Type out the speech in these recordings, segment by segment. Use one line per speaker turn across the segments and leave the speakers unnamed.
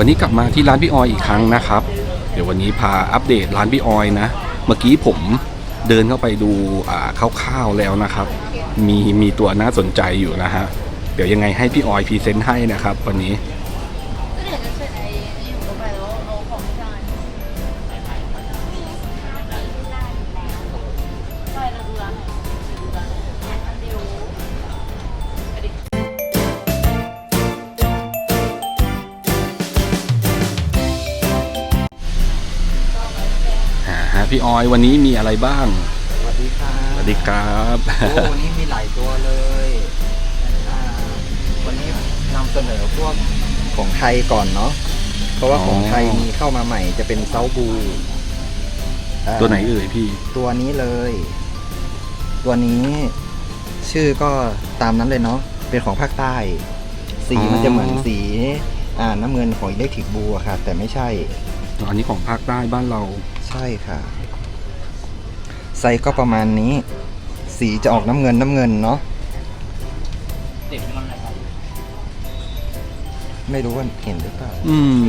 วันนี้กลับมาที่ร้านพี่ออยอีกครั้งนะครับ เดี๋ยววันนี้พาอัปเดตร้านพี่ออยนะ เมื่อกี้ผมเดินเข้าไปดูอ่าคร่าวๆแล้วนะครับ มีมีตัวน่าสนใจอยู่นะฮะ เดี๋ยวยังไงให้พี่ออยพรีเซนต์ให้นะครับ วันนี้ พี่ออยวันนี้มีอะไรบ้าง
สวัสดีครับ
สวัสดีครับ
โอ้วันนี้มีหลายตัวเลยอ่าวันนี้นำเสนอพวกของไทยก่อนเนาะ เพราะว่า
อ๋อ
ของไทยมีเข้ามาใหม่จะเป็นเซาบูอ่า
ตัวไหนเอ่ยพี่
ตัวนี้เลย ตัวนี้ชื่อก็ตามนั้นเลยเนาะ เป็นของภาคใต้ สี
อ๋อ
มันจะเหมือนสีอ่าน้ำเงินของอิเล็กทริกบูอะค่ะ แต่ไม่ใช่
อันนี้ของภาคใต้บ้านเรา
ใช่ค่ะ ไซส์ก็ประมาณนี้ สีจะออกน้ำเงินน้ำเงินเนาะไม่รู้ว่าเห็นหรือเปล่า
อืม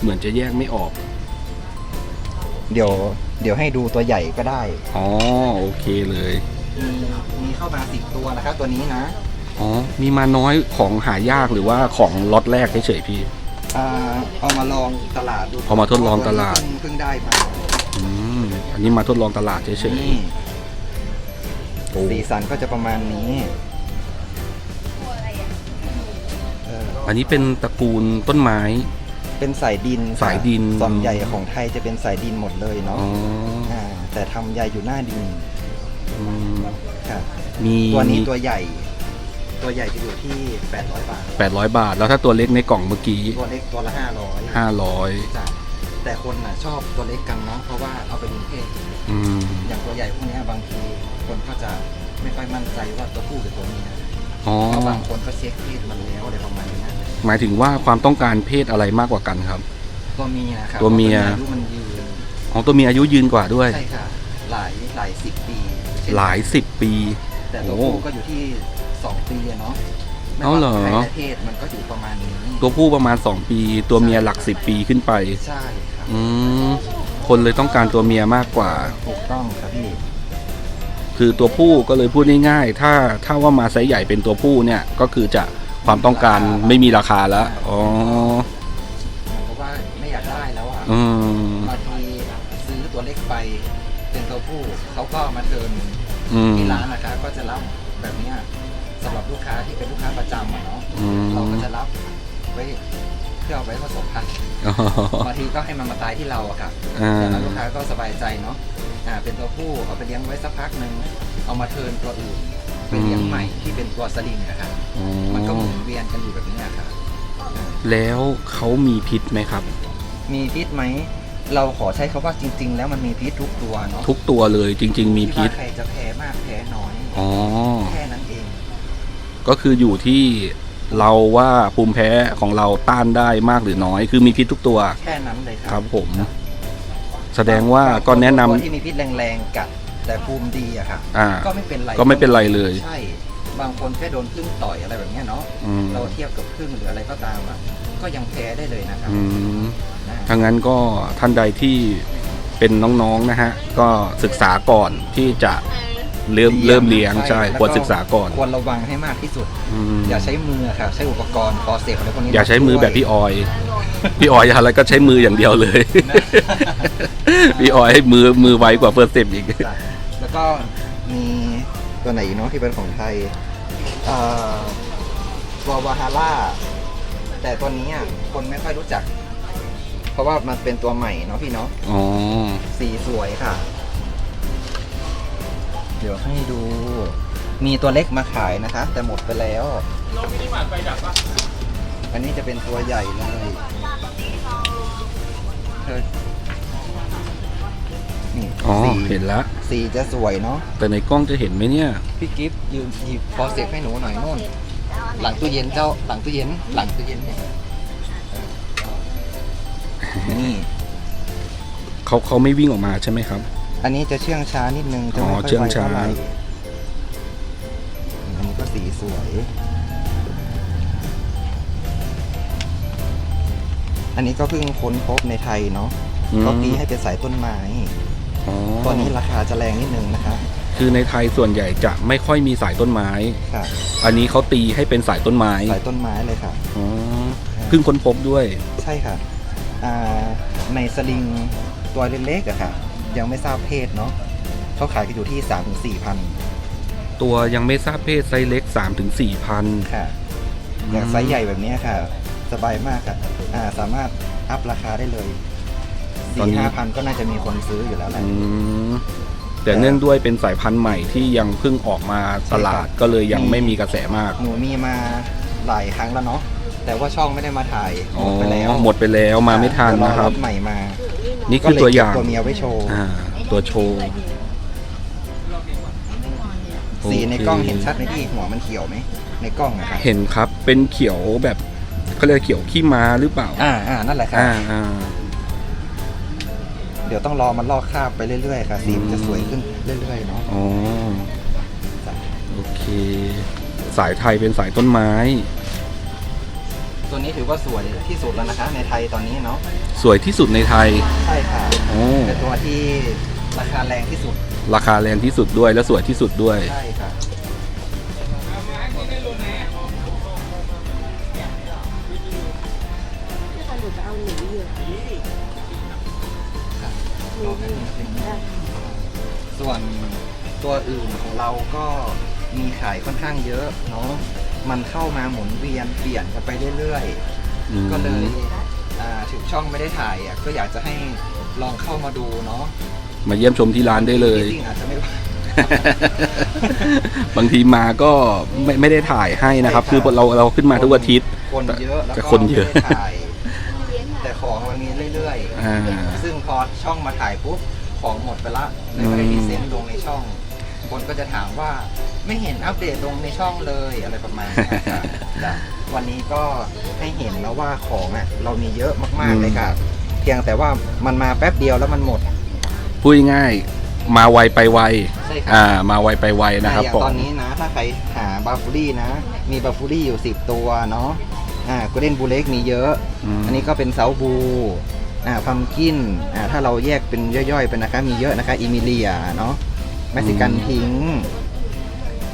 เหมือนจะแยกไม่ออก
เดี๋ยว เดี๋ยวให้ดูตัวใหญ่ก็ได้
อ๋อ โอเคเลย
มีมีเข้ามาสิบตัวนะครับ ตัวนี้นะ
อ๋อ มีมาน้อยของหายากหรือว่าของล็อตแรกเฉยๆพี่
อ่า เอามาลองตลาดดู
เอามาทดลองตลาด
เพิ่งเพิ่งได้มา
อืม อันนี้มาทดลองตลาดเฉย
นี่
ๆโอ้
สีสันก็จะประมาณนี้ เออ
อันนี้เป็นตระกูลต้นไม้
เป็นสายดินค่ะ
สายดิน
ส่วนใหญ่ของไทยจะเป็นสายดินหมดเลย
อ๋
เนาะ
อ
อ่าแต่ทำใยอยู่หน้าดิน
อืม
ค่ะ
มี
ตัวนี้ตัวใหญ่ ตัวใหญ่จะอยู่ที่ 800 บาท
แปดร้อยบาท แล้วถ้าตัวเล็กในกล่องเมื่อกี้
ตัวเล็กตัวละ 500
ห้าร้อย
จ้ะ แต่คนน่ะชอบตัวเล็กกันเนาะเพราะว่าเอาไปเลี้ยงเพศ
อืม
อย่างตัวใหญ่พวกเนี้ยบางทีคนก็จะไม่ค่อยมั่นใจว่าตัวผู้หรือตัวเมีย
อ๋อ
เพราะบางคนก็เช็คเพศมันแล้วอะไรประมาณนี้นะ
หมายถึงว่าความต้องการเพศอะไรมากกว่ากันครับ
ตัวเมียครับ
ตัวเมีย
พราะอายุมันยืน
อ๋อตัวมีอายุยืนกว่าด้วย
ใช่ค่ะ หลายหลายสิบปีเช่น
หลายสิบปี
แต่ตัว
โอ้
ผู้ก็อยู่ที่สองปีอะเนาะ ไม่
เอาเหรอ
ว่าใคและเพศมันก็อยู่ประมาณนี้
ตัวผู้ประมาณ 2 ปี ตัวเมียหลัก 10 ปีขึ้นไป
ใช่ครับ
อืมคนเลยต้องการตัวเมียมากกว่า
ถูกต้องครับพี่
คือตัวผู้ก็เลยพูดง่ายๆ ถ้าถ้าว่ามาไซส์ใหญ่เป็นตัวผู้เนี่ยก็คือจะความต้องการไม่มีราคาแล้วอ๋อ
เพราะว่าไม่อยากได้แล้วอะ
อืม
บางทีซื้อตัวเล็กไปเป็นตัวผู้เขาก็มาเทิร์น
อืม
ที่ร้านนะคะก็จะรับแบบเนี้ย สำหรับลูกค้าที่เป็นลูกค้าประจำอะเนาะ
อืม
เราก็จะรับไว้เพื่อเอาไว้ผสมพันธุ์
อ๋อบา
งทีก็ให้มันมาตายที่เราอะค่ะ
อ่า
แต่นั้นลูกค้าก็สบายใจเนาะอ่าเป็นตัวผู้เอาไปเลี้ยงไว้สักพักหนึ่งเอามาเทิร์นตัวอื่นไปเลี้ยงใหม่ที่เป็นตัวสลิงอะค่ะ
อ๋อ
มันก็หมุนเวียนกันอยู่แบบนี้อะค่ะอ่า
แล้วเขามีพิษไหมครับ
มีพิษไหม เราขอใช้คาว่าจริง ๆ แล้วมันมีพิษทุกตัวเนาะ
ทุกตัวเลยจริง ๆ มีพิษ
ที่ว่าใครจะแพ้มากแพ้น้อย
อ๋อ
แค่นั้นเอง
ก็คืออยู่ที่เราว่าภูมิแพ้ของเราต้านได้มากหรือน้อย คือมีพิษทุกตัว
แค่นั้นเลยค
ค
รั
รับผม แสดงว่าก็แนะนำ
ตัวที่มีพิษแรงๆกัดแต่ภูมิดีอะค่ะ
อ่า
ก็ไม่เป็นไร
ก็ไม่เป็นไรเลย
ใช่ บางคนแค่โดนพึ่งต่อยอะไรแบบเนี้ยเนาะ
อืม
เราเทียบกับพึ่งหรืออะไรก็ตามอะก็ยังแพ้ได้เลยนะครับ
อืม
นะ
ถ้างั้นก็ท่านใดที่เป็นน้องๆนะฮะ ก็ศึกษาก่อนที่จะ เริ่มเริ่มเลี้ยงใช่
แล้ว
ควรศึกษาก่อน
ควรระวังให้มากที่สุด
อืม
อย่าใช้มือค่ะใช้อุปกรณ์คอเซ็ปอะไรพวกนี้
อย่าใช้มือแบบพี่ออย พี่ออยอะไรก็ใช้มืออย่างเดียวเลย พี่ออยให้มือมือไวกว่าเฟิร์สเต็ปอีก
จ้ะแล้วก็มีตัวไหนอีกเนาะที่เป็นของไทยเอ่อตัววาฮาร่าแต่ตัวนี้อะคนไม่ค่อยรู้จัก เพราะว่ามันเป็นตัวใหม่เนาะพี่เนาะ
อ๋อ
สีสวยค่ะ เดี๋ยวให้ดู มีตัวเล็กมาขายนะคะ แต่หมดไปแล้วอันนี้จะเป็นตัวใหญ่เลยเธอนี่
อ๋อ
สี
เห็นแล้ว
สีจะสวยเนาะ
แต่ในกล้องจะเห็นไหมเนี่ย
พี่กิฟต์ยืนหยิบฟอเซ็ปให้หนูหน่อยโน่น หลังตู้เย็นเจ้า หลังตู้เย็น หลังตู้เย็นเนี่ยนี่
เขาเขาไม่วิ่งออกมาใช่ไหมครับ
อันนี้จะเชื่องช้านิดนึงจะ
อ๋อ
ไม่ค่อย
เชื่อง
ไว
ช้า
เท่าไหร่อันนี้ก็สีสวย อันนี้ก็เพิ่งค้นพบในไทยเนาะ
อืม
เขาตีให้เป็นสายต้นไม้
อ๋อ
ตอนนี้ราคาจะแรงนิดนึงนะครับ
คือในไทยส่วนใหญ่จะไม่ค่อยมีสายต้นไม้
ค่ะ
อันนี้เขาตีให้เป็นสายต้นไม้
สายต้นไม้เลยค่ะ
อ๋อเพิ่งค้นพบด้วย
ใช่ค่ะอ่าในสลิงตัวเล็กๆอะค่ะ ยังไม่ทราบเพศเนาะเขาขายกันอยู่ที่3ามถึงสี่พัน
ตัวยังไม่ทราบเพศไซส์เล็ก3-4ถึงพัน
ค่ะ อย่างไซส์ใหญ่แบบนี้ค่ะ สบายมากค่ะอ่าสามารถอัพราคาได้เลยสี่ห้าพันก็น่าจะมีคนซื้ออยู่แล้วแหละ
อืมแต่เนื่องด้วยเป็นสายพันธุ์ใหม่ที่ยังเพิ่งออกมาตลาดก็เลยยังไม่มีกระแสมาก
หนูมีมาหลายครั้งแล้วเนาะแต่ว่าช่องไม่ได้มาถ่ายห
อ๋อ
มดไปแล้ว
หมดไปแล้วมาไม่ทัน
เดี๋ยว
นะครับ
ถใหม่มา
นี่คือตัวอย่าง
ก็เลเก็บตัวเมียไว้โชว์
อ่า ตัวโชว์
สีในกล้องเห็น
โอค
ชัดไหมพี่หัวมันเขียวไหมในกล้องอะครับ
เห็นครับ เป็นเขียวแบบเขาเรียกเขียวขี้ม้าหรือเปล่า
อ่าอ่านั่นแหละครับ
อ่าอ่า
เดี๋ยวต้องรอมันลอกคราบไปเรื่อยๆค่ะสีมันจะสวยขึ้นเรื่อยๆเนาะ
อ๋อ โอเค สายไทยเป็นสายต้นไม้
ตัวนี้ถือว่าสวยที่สุดแล้วนะคะในไทยตอนนี้เนาะ
สวยที่สุดในไทย
ใช่ค่ะ
โอ้
เป็นตัวที่ราคาแรงที่สุด
ราคาแรงที่สุดด้วยและสวยที่สุดด้วย
ใช่ค่ะ
ถ้าหนูจะเอาหนูอยู่หนูอยู่ได้
ส่วนตัวอื่นของเราก็มีขายค่อนข้างเยอะเนาะ มันเข้ามาหมุนเวียนเปลี่ยนกันไปเรื่อย
อืม
ๆก็เลยอ่าถึงช่องไม่ได้ถ่ายอะก็อยากจะให้ลองเข้ามาดูเนาะ
มาเยี่ยมชมที่ร้านได้เลย
จริงๆอาจจะไม่ว่า
บางทีมาก็ไม่ไม่ได้ถ่ายให้นะครับ คือเราเราขึ้นมาทุกอาทิตย์
คนเยอะแล้ว
แต่
ก็
คนเยอะ
ไม่ได้ถ่ายแต่ของมันมีเรื่อย
อ่า
ๆ ซึ่งพอช่องมาถ่ายปุ๊บของหมดไปละเลยไม่ได้
อืม
พรีเซนต์ลงในช่อง คนก็จะถามว่าไม่เห็นอัปเดตลงในช่องเลยอะไรประมาณนี้ค่ะจ้ะวันนี้ก็ให้เห็นแล้วว่าของอะเรามีเยอะมากๆเลยค่ะเพียงแต่ว่ามันมาแป๊บเดียวแล้วมันหมด
พูดง่ายๆมาไวไปไว
ใช่ครั
อ่า มาไวไปไวนะครับ
อย่าง
ผม
ตอนนี้นะถ้าใครหาบาฟูรี่นะ มีบาฟูรี่อยู่ 10 ตัวเนาะอ่ากูเดนบูเล็กมีเยอะ
ม
อันนี้ก็เป็นเซาบูอ่าพัมกินอ่าถ้าเราแยกเป็นย่อยๆเป็นนะคะมีเยอะนะคะอิมิเลียเนาะ เม็กซิกันพิง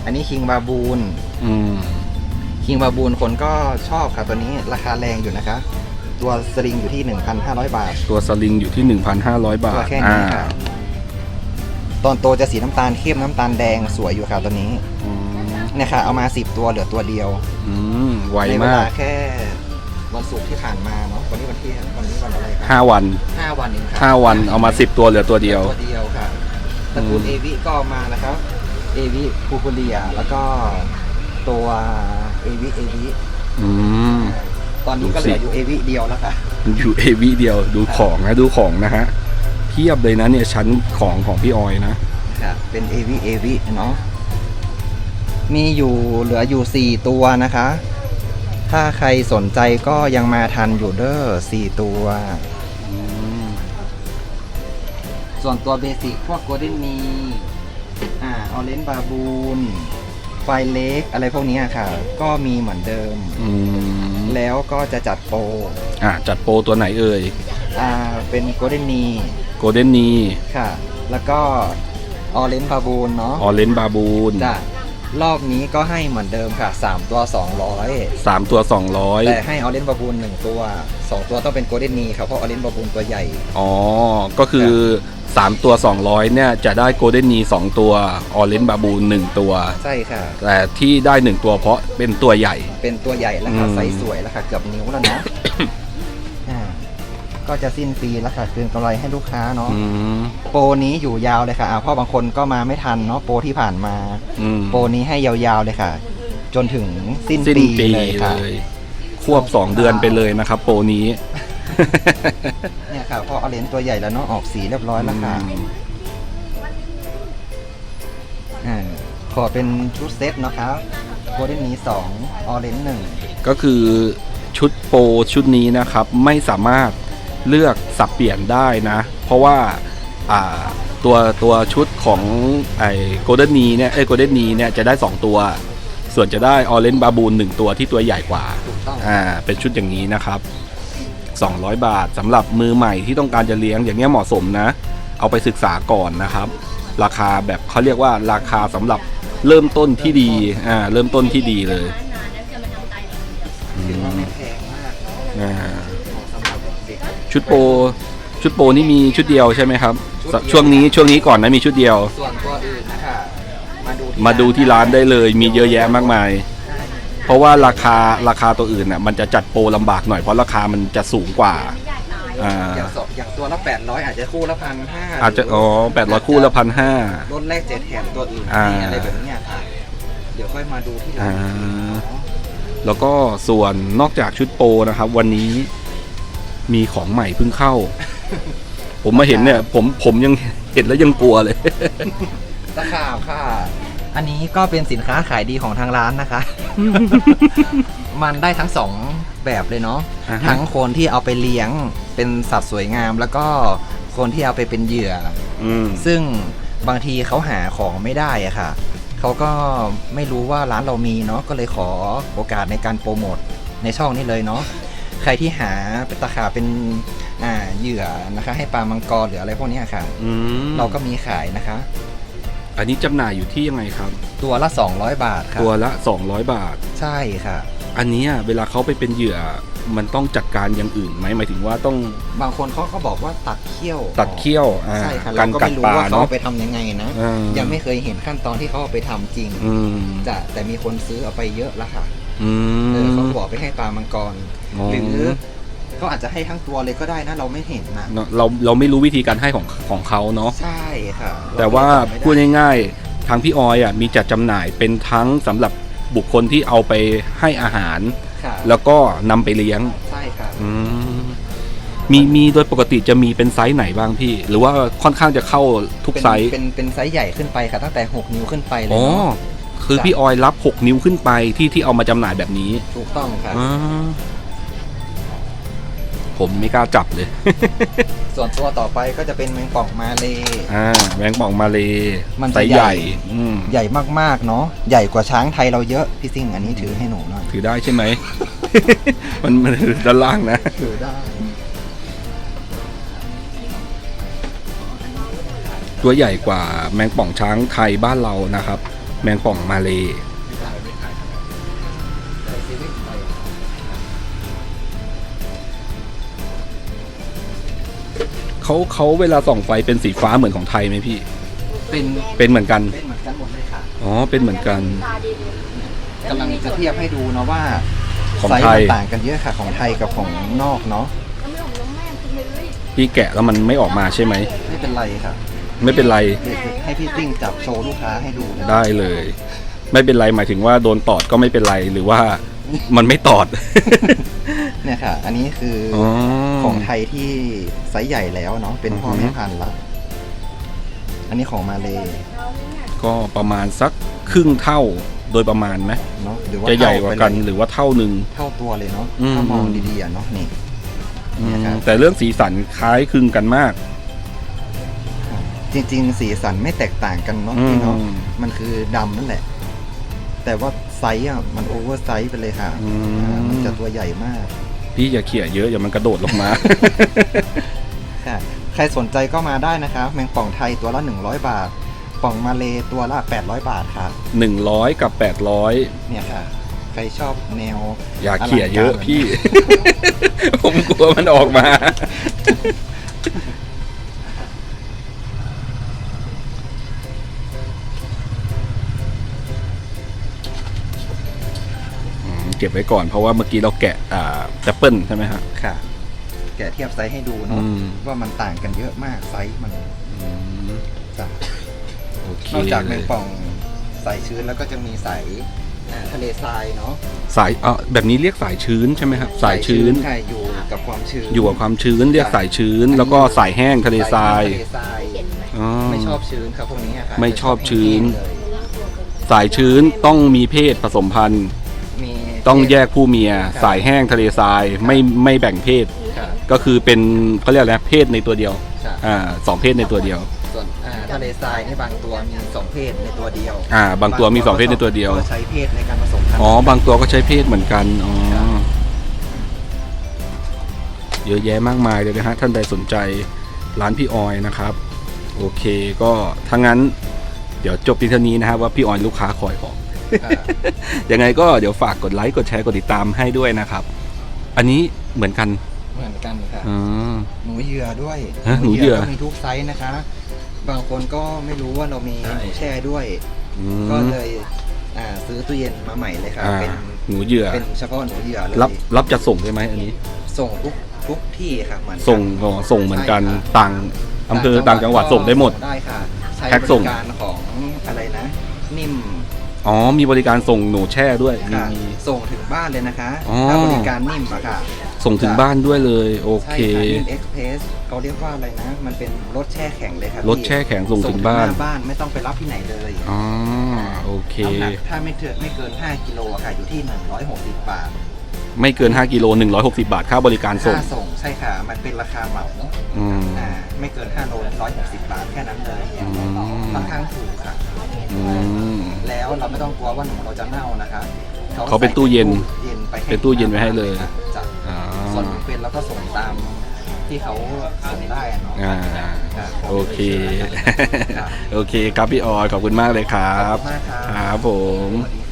อันนี้คิงบาบูน
อืม
คิงบาบูนคนก็ชอบค่ะตัวนี้ราคาแรงอยู่นะคะ ตัวสลิงอยู่ที่ 1,500 บาท
ตัวสลิงอยู่ที่ 1,500 บา
ตัว
ท
แค่
อ่า
นี้ค่ะ ตอนโตจะสีน้ำตาลเข้มน้ำตาลแดงสวยอยู่ค่ะตัวนี้
อืม
เนี่ยค่ะ เอามา 10 ตัวเหลือตัวเดียว
อืมไว
ในเว
มา
ลาก แค่วันศุกร์ที่ผ่านมาเนาะวันนี้วันที่วันนี้วันอะไรครั
ห้าวัน
ห้าวันเองค่ะ
ห้าวันเอามา10ตัวเหลือตัวเดียว
ตัวเดียวค่ะ ตระกูล
อืม
เอวิก็เอามานะครับเอวิคูคูเลียแล้วก็ตัวเอวิเอวิ
อืม
ตอนนี้ก็เหลืออยู่เอวิเดียวแล้วค่ะ
อยู่เอวีเดียวดูของนะดูของนะฮะเทียบเลยนะเนี่ยชั้นของของพี่ออยนะ
ค่ะเป็นเอวิเอวิเนาะมีอยู่เหลืออยู่ 4 ตัวนะคะ ถ้าใครสนใจก็ยังมาทันอยู่เด้อ4ตัว
อืม
ส่วนตัวเบสิกพวกโกลเด้นมีอ่าออเรนบาบูนไฟเล็กอะไรพวกเนี้ยค่ะ ก็มีเหมือนเดิม
อืม
แล้วก็จะจัดโปร
อะจัดโปรตัวไหนเอ่ย
อ่าเป็นโกลเด้นมี
โกลเด้นนี
ค่ะ แล้วก็ออเรนบาบูนเนาะ
ออเรนบาบูน
จ้ะ รอบนี้ก็ให้เหมือนเดิมค่ะ 3 ตัว 200
สามตัวสองร้อย
แต่ให้ออเรนบาบูน1ตัว 2 ตัวต้องเป็นโกลเด้นมีครับเพราะออเรนบาบูนตัวใหญ่
อ๋อ ก็คือ3ตัว200เนี่ยจะได้โกลเด้นนี2ตัวออเรนบาบูน1ตัว
ใช่ค่ะ
แต่ที่ได้1ตัวเพราะเป็นตัวใหญ่
เป็นตัวใหญ่แล้วค่ะ
อืม
ไซส์สวยแล้วค่ะเกือบนิ้วแล้วเนาะอ่า ก็จะสิ้นปีแล้วค่ะคืนกำไรให้ลูกค้าเนาะ
อืม
โปรนี้อยู่ยาวเลยค่ะอ่าเพราะบางคนก็มาไม่ทันเนาะโปรที่ผ่านมา
อืม
โปรนี้ให้ยาวๆเลยค่ะ จนถึงสิ้น
สิ้น
ปี
ปี
เลย
เล
ค่ะ
ยควบ2เดือนไปเลยนะครับ โปรนี้
เนี่ยค่ะพอเอาเลนส์ตัวใหญ่แล้วเนาะออกสีเรียบร้อยแล้วค่ะอ่าขอเป็นชุดเซตเนาะครับโกลเด้นนี้สองออเรนจ์หนึ่ง
ก็คือชุดโปรชุดนี้นะครับ ไม่สามารถ เลือกสับเปลี่ยนได้นะ เพราะว่าอ่าตัวตัวชุดของไอ้โกลเด้นนีเนี่ยไอ้โกลเด้นนีเนี่ยจะได้ 2 ตัว ส่วนจะได้ออเรนบาบูนหนึ่งตัวที่ตัวใหญ่กว่า
ถูกต้อง
อ่าเป็นชุดอย่างนี้นะครับ 200 บาทสำหรับมือใหม่ที่ต้องการจะเลี้ยงอย่างเงี้ยเหมาะสมนะ เอาไปศึกษาก่อนนะครับ ราคาแบบเขาเรียกว่าราคาสำหรับเริ่มต้นที่ดีอ่าเริ่มต้นที่ดีเลย
นานแล้วจะมาทำไตอย่างเดียว
ถือว่าไม่แพงมากเนาะ
อ่า ชุดโปรชุดโปรนี่มีชุดเดียวใช่ไหมครับ
ชุดเดียว
ช่วงนี้ช่วงนี้ก่อนนะมีชุดเดียว
ส่วนตัวอื่นนะคะมาดู
มาดูที่ร้านได้เลย มีเยอะแยะมากมาย เพราะว่าราคาราคาตัวอื่นน่ะมันจะจัดโปรลำบากหน่อยเพราะราคามันจะสูงกว่า
ไม่ใหญ่ตาย
อ่า
อย่างสองอย่างตัวละ800อาจจะคู่ละพันห้า
อาจจะอ๋อแปดร้อยคู่ละพันห้า
ลดแรกเจ็ดแถมตัวอื่น
อ่า
ให้อะไรแบบเนี้ยค่ะเดี๋ยวค่อยมาดูที่ร้าน
อ่า
อีกทีเนาะ
แล้วก็ส่วนนอกจากชุดโปรนะครับ วันนี้ มีของใหม่เพิ่งเข้า ผมมาเห็นเนี่ย ผมผมยังเห็นแล้วยังกลัวเลย
ตะขาบค่ะ อันนี้ก็เป็นสินค้าขายดีของทางร้านนะคะ มันได้ทั้งสองแบบเลยเนาะ
อ่าฮะ
ทั้งคนที่เอาไปเลี้ยงเป็นสัตว์สวยงาม แล้วก็คนที่เอาไปเป็นเหยื่อ
อืม
ซึ่งบางทีเขาหาของไม่ได้อะค่ะ เขาก็ไม่รู้ว่าร้านเรามีเนาะ ก็เลยขอโอกาสในการโปรโมทในช่องนี้เลยเนาะ ใครที่หาเป็นตะขาบเป็นอ่าเหยื่อนะคะ ให้ปลามังกรหรืออะไรพวกเนี้ยค่ะ
อืม
เราก็มีขายนะคะ
อันนี้จำหน่ายอยู่ที่ยังไงครับ
ตัวละ 200 บาทค่ะ
ตัวละ 200 บาท
ใช่ค่ะ
อันเนี้ยเวลาเขาไปเป็นเหยื่อมันต้องจัดการอย่างอื่นไหมหมายถึงว่าต้อง
บางคนเขาก็บอกว่าตัดเขี้ยว
ตัดเขี้ยวอ่า
ใช่ค่ะ
กา
เรา
ร
ก็
กัด
ไม่รู้
ปลา
ว่าเขา
เนาะ
เอาไปทำยังไงนะ
อ่า
ยังไม่เคยเห็นขั้นตอนที่เขาเอาไปทำจริง
อืม
จะแต่มีคนซื้อเอาไปเยอะแล้วค่ะ
อื
เออ
ม
เขาบอกไปให้ปลามังกร
อ๋อ
หรือเขาอาจจะให้ทั้งตัวเลยก็ได้นะเราไม่เห็นนะ
เนอะเราเราไม่รู้วิธีการให้ของของเขาเนาะ
ใช่ค่ะ
แต่ว่า
เรก็
พูด
จำไม่ไง่า
ยๆ ทางพี่ออยอะมีจัดจำหน่ายเป็นทั้งสำหรับบุคคลที่เอาไปให้อาหาร
ค่ะ
แล้วก็นำไปเลี้ยง
ใช่ค่ะ
อืมมีมีโดยปกติจะมีเป็นไซส์ไหนบ้างพี่ หรือว่าค่อนข้างจะเข้าทุก
เป็น
ไซส์
เป็นเป็นไซส์ใหญ่ขึ้นไปค่ะ ตั้งแต่ 6 นิ้วขึ้นไปเลย
อ๋อ
เนาะ
คือ
จ้ะ
พี่ออยรับ 6 นิ้วขึ้นไปที่ที่เอามาจำหน่ายแบบนี้
ถูกต้องค่ะ
อ่าผมไม่กล้าจับเลย
ส่วนตัวต่อไปก็จะเป็นแมงป่องมาเลย
อ่าแมงป่องมาเลย
มันจะ
ไซส์
ให
ให
ญ่
ญ่ อืม
ใหญ่มากๆเนาะใหญ่กว่าช้างไทยเราเยอะพี่ซิ่งอันนี้ถือให้หนูหน่อย
ถือได้ใช่ไหม มันมันด้านล่างนะ
ถือได้
ตัวใหญ่กว่าแมงป่องช้างไทยบ้านเรานะครับ แมงป่องมาเลยเขาเขาเวลาส่องไฟเป็นสีฟ้าเหมือนของไทยไหมพี่
เป็น
เป็นเหมือนกัน
เป็นเหมือนกันหมดเลยค่ะ
อ๋อ เป็นเหมือนกัน
ตาดีเลย
กำลังจะเทียบให้ดูเนาะว่า
ของ
ไซส์
ไทย
มันต่างกันเยอะค่ะของไทยกับของนอกเนาะ
แล้วไม่ออกน้ำแม่คุณเลย
พี่แกะแล้วมันไม่ออกมาใช่ไหม
ไม่เป็นไรค่ะ
ไม่เป็นไร
เดี๋ยวให้พี่ซิ่งจับโชว์ลูกค้าให้ดูนะ
ได้เลย ไม่เป็นไรหมายถึงว่าโดนตอดก็ไม่เป็นไรหรือว่ามันไม่ตอด
เนี่ยค่ะ อันนี้คืออ
อ๋อ
ของไทยที่ไซส์ใหญ่แล้วเนาะเป็นพ่อ
อือฮึ
แม่พันธุ์ละอันนี้ของมาเลย
ก็ประมาณสักครึ่งเท่าโดยประมาณไหม
เนาะหรือว่า
จะใหญ่กว่ากัน
เท่ไปเลย
หรือว่าเท่าหนึ่ง
เท่าตัวเลยเนาะ
อืม
ถ้ามองดีๆอะเนาะนี่เนี่ยครับ
แต่เรื่องสีสันคล้ายคลึงกันมาก
จริง ๆ สีสันไม่แตกต่างกันเนาะ
อืม
พี่เนาะมันคือดำนั่นแหละ แต่ว่าไซส์อะมันโอเวอร์ไซส์ไปเลยค่ะ
อื
อ่ามัน
ม
จะตัวใหญ่มาก
พี่อย่าเขี่ยเยอะอย่ามันกระโดดลงมา
ค่ะใครสนใจก็มาได้นะคะแมงป่องไทยตัวละ 100 บาท ป่องมาเลตัวละ 800 บาทค่ะ
หนึ่งร้อยกับแปดร้อย
เนี่ยค่ะ ใครชอบแนว
อย่าเขี่ยเยอะ
อลังการ
พี่ ผมกลัวมันออกมา เก็บไว้ก่อน เพราะว่าเมื่อกี้เราแกะอ่าแอปเปิลใช่ไหมฮะ
ค่ะ แกะเทียบไซส์ให้ดูเนาะ
อืม
ว่ามันต่างกันเยอะมากไซส์มัน
อืม
จ้ะ
โอเคน
อกจากแม
เล
ง
ย
ป่องสายชื้นแล้วก็จะมีสายอ่าทะเลทรายเนาะ
สายอะแบบนี้เรียกสายชื้นใช่ไหมครับสายชื้น
ค่ะอยู่กับความชื้น
อยู่กับความชื้นเรียกสายชื้น แล้วก็สายแห้งทะเลทราย
ทะเลทราย
เห็นไหม
อ๋อ
ไม่ชอบชื้นครับพวกนี้อะค่ะ
ไม่ชอบชื้น
จะชอบแห้งๆเลย
สายชื้นต้องมีเพศผสมพันธุ์
มี
ต้องแยกผู้เมียสายแห้งทะเลทรายไม่ไม่แบ่งเพศ
ค่ะ
ก็คือเป็นเขาเรียกอะไรนะเพศในตัวเดียว
ค่ะ
อ่าสองเพศในตัวเดียว
ส่วนอ่าทะเลทรายนี่บางตัวมีสองเพศในตัวเดียว
อ่า บางตัวมีสองเพศในตัวเดียว
ก็ใช้เพศในการผสมพันธุ์
อ๋อ บางตัวก็ใช้เพศเหมือนกัน อ๋อ เยอะแยะมากมายเลยนะฮะ ท่านใดสนใจร้านพี่ออยนะครับ โอเค ก็ถ้างั้น เดี๋ยวจบเพียงเท่านี้นะครับว่าพี่ออยลูกค้าคอยบอก
อ่า
ยังไงก็เดี๋ยวฝากกดไลค์กดแชร์กดติดตามให้ด้วยนะครับ อันนี้เหมือนกัน
เหมือนกันค่ะ
อ๋อ
หนูเหยื่อด้วย
ฮะหนูเหยื่อ
ก็มีทุกไซส์นะคะ บางคนก็ไม่รู้ว่าเรามีหนูแช่ด้วย
อื
ก็
ม
เลยอ่าซื้อตู้เย็นมาใหม่เลยค่ะ
อ่า
เป็น
หนูเหยื่อ
เป็นเฉพาะหนูเหยื่อเลย
รับรับจัดส่งได้ไหมอันนี้
ส่งทุกทุกที่ค่ะเหมือนกัน
ส่งอ๋อส่งเหมือนกัน
ใช่ค่ะ
ต่างอำเภอต่างจังหวัดส่งได้หมด
ได้ค่ะใช้
แพ็ค
บ
ส่ง
ริการของอะไรนะ นิ่ม
อ๋อ มีบริการส่งหนูแช่ด้วยมี
ค่ะส่งถึงบ้านเลยนะคะ
อ๋อ
ถ้าบริการนิ่มอะค่ะ
ส่งถึงบ้านด้วยเลย โอ
ใช่
เค
ค่ะนิ่มเอ็กเพรสเขาเรียกว่าอะไรนะ มันเป็นรถแช่แข็งเลยค่ะ
รถแช่แข็งส่งถึงบ้าน
หน้าบ้านไม่ต้องไปรับที่ไหนเลย
อ๋อโอเค
น้ำหนักถ้าไม่เกินไม่เกิน 5กิโลอะค่ะอยู่ที่ 160 บาท
ไม่เกิน 5กิโล160 บาท ค่าบริการส่ง
ค่าส่งใช่ค่ะ มันเป็นราคาเหมา
อืม
อ่าไม่เกิน5โล160 บาทแค่นั้นเลย
อืม
ค่อนข้างถูกค่ะ
อืม
แล้วเราไม่ต้องกลัวว่าหนูเราจะเน่านะคะ
เขาเป็นตู้เย็น
เย็นไปให้
เป็นตู้เย็นไว้ให้เลย
จ้ะ
อ่า
ส่วนเป็นแล้วก็ส่งตามที่เขาส่งได้อะเนาะ
อ่า
ครับ
โอเค
ครับ
โอเคครับพี่ออยขอบคุณมากเลยครับ
ขอบคุณมากครับ
ครับผม
สวัสดี